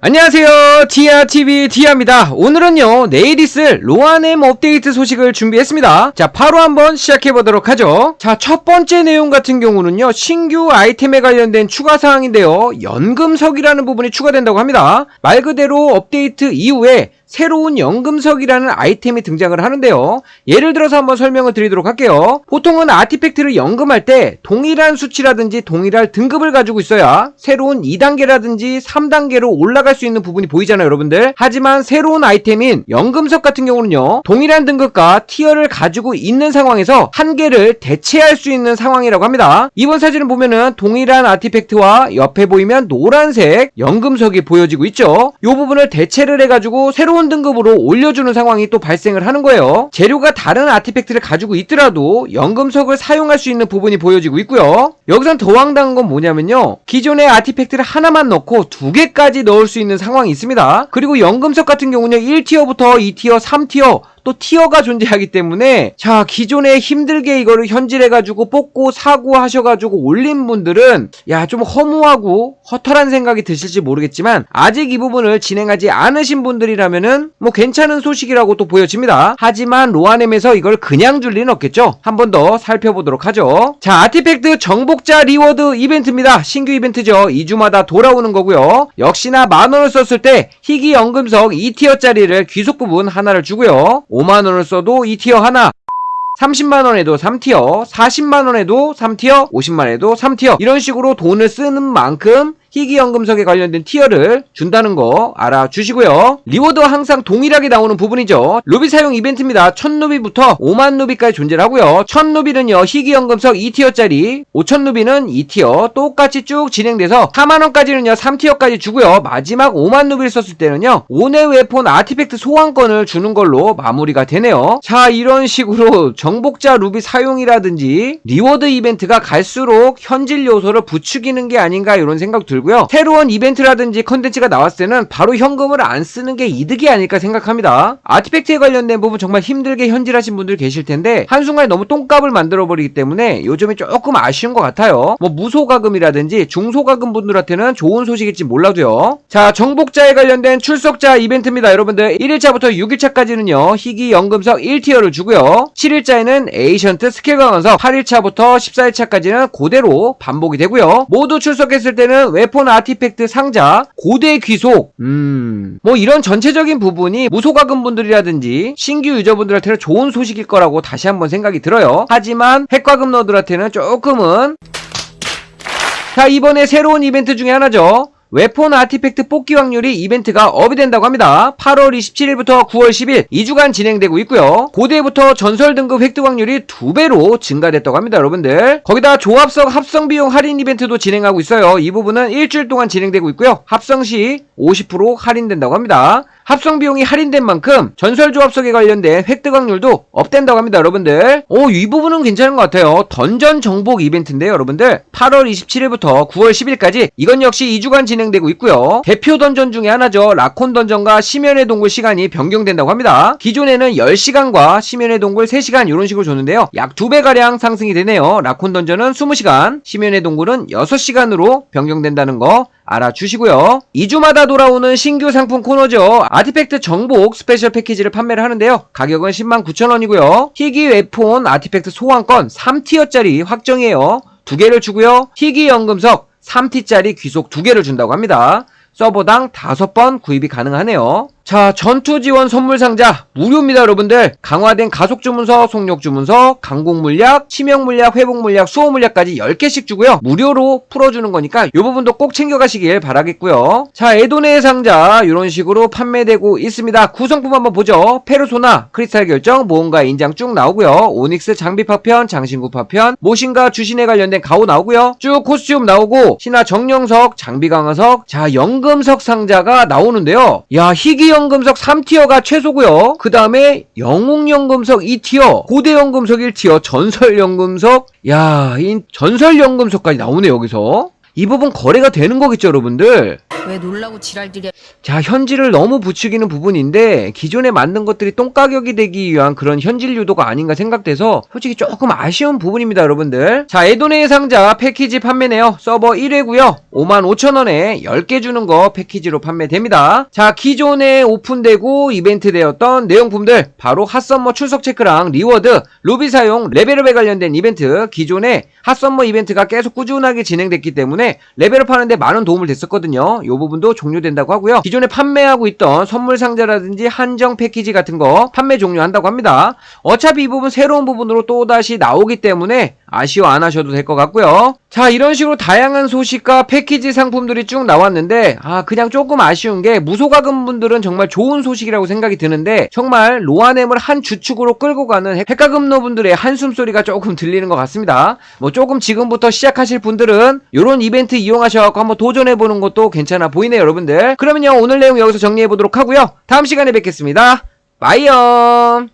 안녕하세요. 디아TV 디아입니다. 오늘은요 내일 있을 로아넴 업데이트 소식을 준비했습니다. 자 바로 한번 시작해보도록 하죠. 자 첫번째 내용 같은 경우는요 신규 아이템에 관련된 추가사항인데요. 연금석이라는 부분이 추가된다고 합니다. 말 그대로 업데이트 이후에 새로운 연금석이라는 아이템이 등장을 하는데요. 예를 들어서 한번 설명을 드리도록 할게요. 보통은 아티팩트를 연금할 때 동일한 수치라든지 동일한 등급을 가지고 있어야 새로운 2단계라든지 3단계로 올라갈 수 있는 부분이 보이잖아요, 여러분들. 하지만 새로운 아이템인 연금석 같은 경우는요. 동일한 등급과 티어를 가지고 있는 상황에서 한 개를 대체할 수 있는 상황이라고 합니다. 이번 사진을 보면은 동일한 아티팩트와 옆에 보이면 노란색 연금석이 보여지고 있죠. 이 부분을 대체를 해가지고 새로운 등급으로 올려주는 상황이 또 발생을 하는 거예요. 재료가 다른 아티팩트를 가지고 있더라도 연금석을 사용할 수 있는 부분이 보여지고 있고요. 여기선 더 황당한 건 뭐냐면요. 기존의 아티팩트를 하나만 넣고 두 개까지 넣을 수 있는 상황이 있습니다. 그리고 연금석 같은 경우는 1티어부터 2티어, 3티어 또 티어가 존재하기 때문에 자 기존에 힘들게 이거를 현질해가지고 뽑고 사고 하셔가지고 올린 분들은 야 좀 허무하고 허탈한 생각이 드실지 모르겠지만 아직 이 부분을 진행하지 않으신 분들이라면은 뭐 괜찮은 소식이라고 또 보여집니다. 하지만 로아넴에서 이걸 그냥 줄 리는 없겠죠. 한 번 더 살펴보도록 하죠. 자 아티팩트 정복자 리워드 이벤트입니다. 신규 이벤트죠. 2주마다 돌아오는 거고요. 역시나 만 원을 썼을 때 희귀 연금석 2티어짜리를 귀속 부분 하나를 주고요. 5만원을 써도 2티어 하나. 30만원에도 3티어, 40만원에도 3티어, 50만원에도 3티어. 이런 식으로 돈을 쓰는 만큼 희귀연금석에 관련된 티어를 준다는 거 알아주시고요. 리워드와 항상 동일하게 나오는 부분이죠. 루비 사용 이벤트입니다. 1000루비부터 5만 루비까지 존재를 하고요. 1000루비는요. 희귀연금석 2티어짜리 5000루비는 2티어 똑같이 쭉 진행돼서 4만원까지는요. 3티어까지 주고요. 마지막 5만 루비를 썼을 때는요. 온의 웨폰 아티팩트 소환권을 주는 걸로 마무리가 되네요. 자 이런 식으로 정복자 루비 사용이라든지 리워드 이벤트가 갈수록 현질 요소를 부추기는 게 아닌가 이런 생각 들고 요. 새로운 이벤트라든지 컨텐츠가 나왔을 때는 바로 현금을 안 쓰는 게 이득이 아닐까 생각합니다. 아티팩트에 관련된 부분 정말 힘들게 현질하신 분들 계실 텐데 한순간에 너무 똥값을 만들어 버리기 때문에 요즘에 조금 아쉬운 것 같아요. 뭐 무소가금이라든지 중소가금 분들한테는 좋은 소식일지 몰라도요. 자 정복자에 관련된 출석자 이벤트입니다. 여러분들 1일차부터 6일차까지는요 희귀 연금석 1티어를 주고요. 7일자에는 에이션트 스킬 강화석 8일차부터 14일차까지는 그대로 반복이 되고요. 모두 출석했을 때는 웨폰 아티팩트 상자 고대 귀속 음... 뭐 이런 전체적인 부분이 무소가금 분들이라든지 신규 유저분들한테는 좋은 소식일 거라고 다시 한번 생각이 들어요. 하지만 핵과금 너들한테는 조금은 자 이번에 새로운 이벤트 중에 하나죠. 웨폰 아티팩트 뽑기 확률이 이벤트가 업이 된다고 합니다. 8월 27일부터 9월 10일 2주간 진행되고 있고요. 고대부터 전설 등급 획득 확률이 2배로 증가됐다고 합니다, 여러분들. 거기다 조합석 합성 비용 할인 이벤트도 진행하고 있어요. 이 부분은 일주일 동안 진행되고 있고요. 합성 시 50% 할인된다고 합니다. 합성 비용이 할인된 만큼 전설 조합석에 관련된 획득 확률도 업된다고 합니다, 여러분들. 오, 이 부분은 괜찮은 것 같아요. 던전 정복 이벤트인데요, 여러분들. 8월 27일부터 9월 10일까지 이건 역시 2주간 진행되고 있고요. 대표 던전 중에 하나죠. 라콘 던전과 심연의 동굴 시간이 변경된다고 합니다. 기존에는 10시간과 심연의 동굴 3시간 이런 식으로 줬는데요. 약 2배 가량 상승이 되네요. 라콘 던전은 20시간, 심연의 동굴은 6시간으로 변경된다는 거 알아주시고요. 2주마다 돌아오는 신규 상품 코너죠. 아티팩트 정복 스페셜 패키지를 판매를 하는데요. 가격은 109,000원이고요. 희귀 웨폰 아티팩트 소환권 3티어짜리 확정이에요. 두 개를 주고요. 희귀 연금석 3T짜리 귀속 두 개를 준다고 합니다. 서버당 5번 구입이 가능하네요. 자, 전투 지원 선물 상자 무료입니다, 여러분들. 강화된 가속 주문서, 속력 주문서, 강공 물약, 치명 물약, 회복 물약, 수호 물약까지 10개씩 주고요. 무료로 풀어주는 거니까 이 부분도 꼭 챙겨가시길 바라겠고요. 자, 에도네 상자 이런 식으로 판매되고 있습니다. 구성품 한번 보죠. 페르소나, 크리스탈 결정, 모험가 인장 쭉 나오고요. 오닉스 장비 파편, 장신구 파편, 모신과 주신에 관련된 가오 나오고요. 쭉 코스튬 나오고 신화 정령석, 장비 강화석, 자 연금석 상자가 나오는데요. 야 희귀 연금석 3티어가 최소고요. 그 다음에 영웅연금석 2티어, 고대연금석 1티어, 전설연금석, 야, 이 전설연금석까지 나오네, 여기서. 이 부분 거래가 되는 거겠죠, 여러분들? 왜 놀라고 지랄들이야 자, 현질을 너무 부추기는 부분인데 기존에 만든 것들이 똥가격이 되기 위한 그런 현질 유도가 아닌가 생각돼서 솔직히 조금 아쉬운 부분입니다, 여러분들. 자, 에도네의 상자 패키지 판매네요. 서버 1회고요. 55,000원에 10개 주는 거 패키지로 판매됩니다. 자, 기존에 오픈되고 이벤트 되었던 내용품들 바로 핫썸머 출석 체크랑 리워드, 루비 사용, 레벨업에 관련된 이벤트 기존에 핫썸머 이벤트가 계속 꾸준하게 진행됐기 때문에 레벨업 하는데 많은 도움을 됐었거든요. 이 부분도 종료된다고 하고요. 기존에 판매하고 있던 선물 상자라든지 한정 패키지 같은 거 판매 종료한다고 합니다. 어차피 이 부분 새로운 부분으로 또다시 나오기 때문에 아쉬워 안 하셔도 될 것 같고요. 자, 이런 식으로 다양한 소식과 패키지 상품들이 쭉 나왔는데, 아, 그냥 조금 아쉬운 게, 무소가금 분들은 정말 좋은 소식이라고 생각이 드는데, 정말 로아넴을 한 주축으로 끌고 가는 핵가금노 분들의 한숨소리가 조금 들리는 것 같습니다. 뭐 조금 지금부터 시작하실 분들은, 요런 이벤트 이용하셔갖고 한번 도전해보는 것도 괜찮아 보이네요, 여러분들. 그러면요, 오늘 내용 여기서 정리해보도록 하고요. 다음 시간에 뵙겠습니다. 바이염!